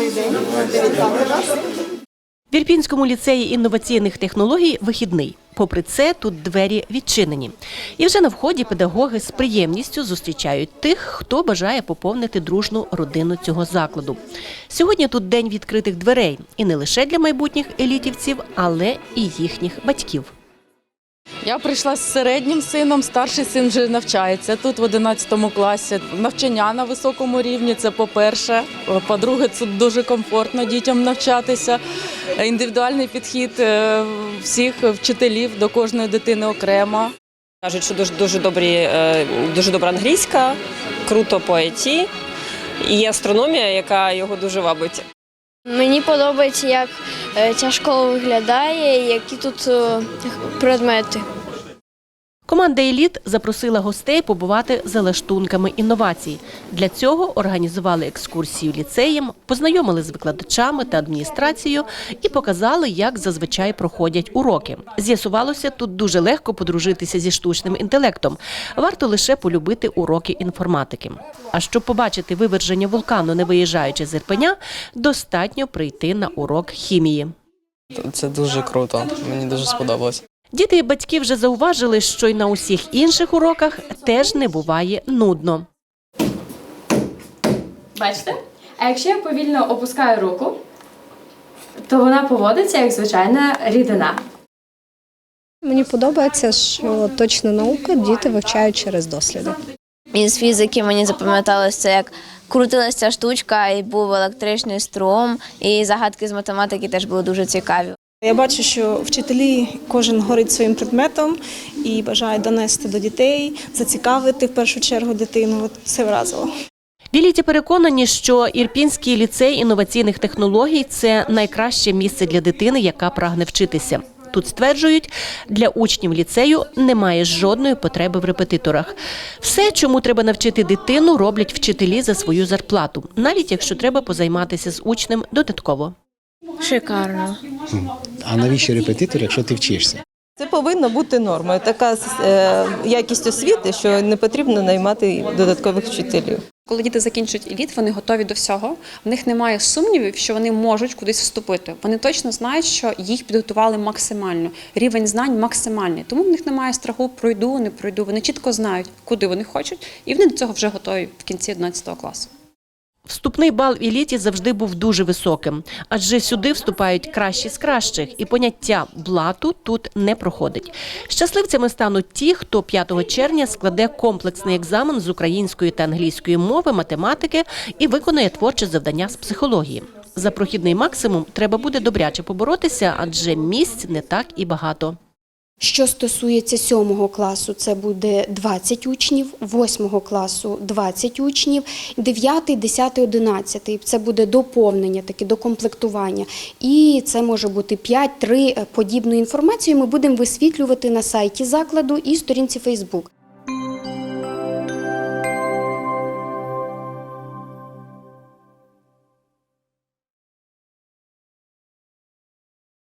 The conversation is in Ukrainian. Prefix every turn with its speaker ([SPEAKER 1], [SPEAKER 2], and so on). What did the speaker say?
[SPEAKER 1] Добрий день.
[SPEAKER 2] В Ірпінському ліцеї інноваційних технологій вихідний. Попри це, тут двері відчинені. І вже на вході педагоги з приємністю зустрічають тих, хто бажає поповнити дружну родину цього закладу. Сьогодні тут день відкритих дверей, і не лише для майбутніх елітівців, але і їхніх батьків.
[SPEAKER 3] Я прийшла з середнім сином, старший син вже навчається тут в 11 класі. Навчання на високому рівні це по-перше. По-друге, це дуже комфортно дітям навчатися. Індивідуальний підхід е, всіх вчителів до кожної дитини окремо.
[SPEAKER 4] Кажуть, що дуже дуже добрі, е, дуже добра англійська, круто по IT. І є астрономія, яка його дуже вабить.
[SPEAKER 5] Мені подобається, як ця школа виглядає, які тут е, предмети.
[SPEAKER 2] Команда еліт запросила гостей побувати за лаштунками інновацій. Для цього організували екскурсію ліцеєм, познайомили з викладачами та адміністрацією і показали, як зазвичай проходять уроки. З'ясувалося, тут дуже легко подружитися зі штучним інтелектом. Варто лише полюбити уроки інформатики. А щоб побачити виверження вулкану, не виїжджаючи з Ірпеня, достатньо прийти на урок хімії.
[SPEAKER 6] Це дуже круто. Мені дуже сподобалось.
[SPEAKER 2] Діти і батьки вже зауважили, що й на усіх інших уроках теж не буває нудно.
[SPEAKER 7] Бачите? А якщо я повільно опускаю руку, то вона поводиться як звичайна рідина.
[SPEAKER 8] Мені подобається, що точна наука діти вивчають через досліди.
[SPEAKER 5] Із фізики мені запам'яталося, як крутилася штучка, і був електричний струм, і загадки з математики теж були дуже цікаві.
[SPEAKER 9] Я бачу, що вчителі кожен горить своїм предметом і бажає донести до дітей, зацікавити в першу чергу дитину. От це вразило.
[SPEAKER 2] В Еліті переконані, що Ірпінський ліцей інноваційних технологій це найкраще місце для дитини, яка прагне вчитися. Тут стверджують, для учнів ліцею немає жодної потреби в репетиторах. Все, чому треба навчити дитину, роблять вчителі за свою зарплату, навіть якщо треба позайматися з учнем додатково.
[SPEAKER 5] Шикарно.
[SPEAKER 10] А навіщо репетитор, якщо ти вчишся?
[SPEAKER 11] Це повинна бути нормою. Така е, якість освіти, що не потрібно наймати додаткових вчителів.
[SPEAKER 12] Коли діти закінчують еліт, вони готові до всього. В них немає сумнівів, що вони можуть кудись вступити. Вони точно знають, що їх підготували максимально. Рівень знань максимальний. Тому в них немає страху пройду, не пройду. Вони чітко знають, куди вони хочуть, і вони до цього вже готові в кінці 11 класу.
[SPEAKER 2] Вступний бал в еліті завжди був дуже високим, адже сюди вступають кращі з кращих, і поняття блату тут не проходить. Щасливцями стануть ті, хто 5 червня складе комплексний екзамен з української та англійської мови, математики і виконує творче завдання з психології. За прохідний максимум треба буде добряче поборотися, адже місць не так і багато.
[SPEAKER 13] Що стосується сьомого класу, це буде 20 учнів, восьмого класу 20 учнів, 9, 10, 11 – це буде доповнення, таке докомплектування. І це може бути 5-3 подібну інформацію ми будемо висвітлювати на сайті закладу і сторінці Фейсбук.